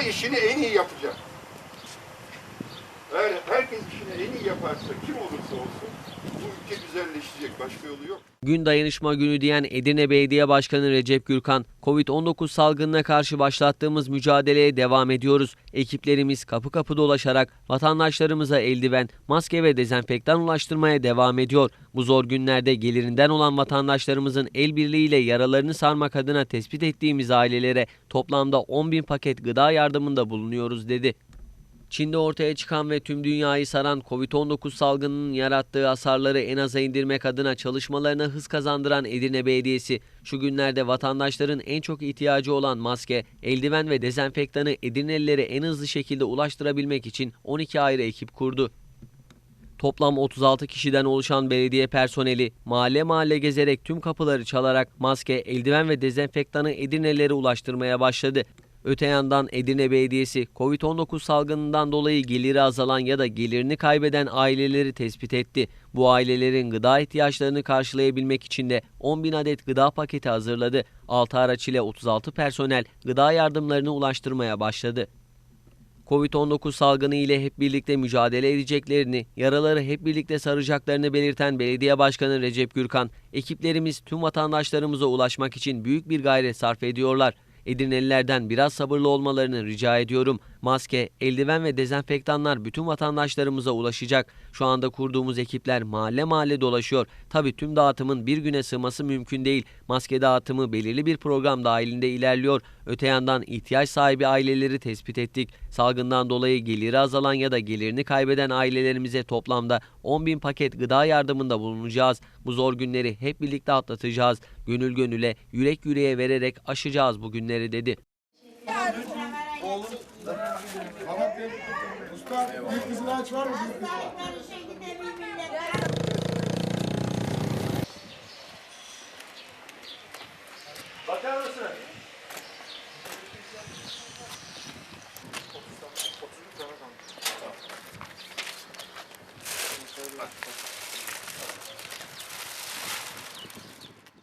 ve işini en iyi yapacak. Eğer herkes işini en iyi yaparsa kim olursa olsun bu ülke güzelleşecek. Başka yolu yok. Gün dayanışma günü diyen Edirne Belediye Başkanı Recep Gürkan, Covid-19 salgınına karşı başlattığımız mücadeleye devam ediyoruz. Ekiplerimiz kapı kapı dolaşarak vatandaşlarımıza eldiven, maske ve dezenfektan ulaştırmaya devam ediyor. Bu zor günlerde gelirinden olan vatandaşlarımızın el birliğiyle yaralarını sarmak adına tespit ettiğimiz ailelere toplamda 10 bin paket gıda yardımında bulunuyoruz dedi. Çin'de ortaya çıkan ve tüm dünyayı saran Covid-19 salgınının yarattığı hasarları en aza indirmek adına çalışmalarına hız kazandıran Edirne Belediyesi, şu günlerde vatandaşların en çok ihtiyacı olan maske, eldiven ve dezenfektanı Edirnelilere en hızlı şekilde ulaştırabilmek için 12 ayrı ekip kurdu. Toplam 36 kişiden oluşan belediye personeli mahalle mahalle gezerek tüm kapıları çalarak maske, eldiven ve dezenfektanı Edirnelilere ulaştırmaya başladı. Öte yandan Edirne Belediyesi Covid-19 salgınından dolayı geliri azalan ya da gelirini kaybeden aileleri tespit etti. Bu ailelerin gıda ihtiyaçlarını karşılayabilmek için de 10 bin adet gıda paketi hazırladı. 6 araç ile 36 personel gıda yardımlarını ulaştırmaya başladı. Covid-19 salgını ile hep birlikte mücadele edeceklerini, yaraları hep birlikte saracaklarını belirten Belediye Başkanı Recep Gürkan, ekiplerimiz tüm vatandaşlarımıza ulaşmak için büyük bir gayret sarf ediyorlar. Edirnelilerden biraz sabırlı olmalarını rica ediyorum. Maske, eldiven ve dezenfektanlar bütün vatandaşlarımıza ulaşacak. Şu anda kurduğumuz ekipler mahalle mahalle dolaşıyor. Tabii tüm dağıtımın bir güne sığması mümkün değil. Maske dağıtımı belirli bir program dahilinde ilerliyor. Öte yandan ihtiyaç sahibi aileleri tespit ettik. Salgından dolayı geliri azalan ya da gelirini kaybeden ailelerimize toplamda 10 bin paket gıda yardımında bulunacağız. Bu zor günleri hep birlikte atlatacağız. Gönül gönüle, yürek yüreğe vererek aşacağız bu günleri dedi oğlum. Babak Bey, usta büyük kızını aç var mı? Büyük kızı var. Bakar mısın? Bak.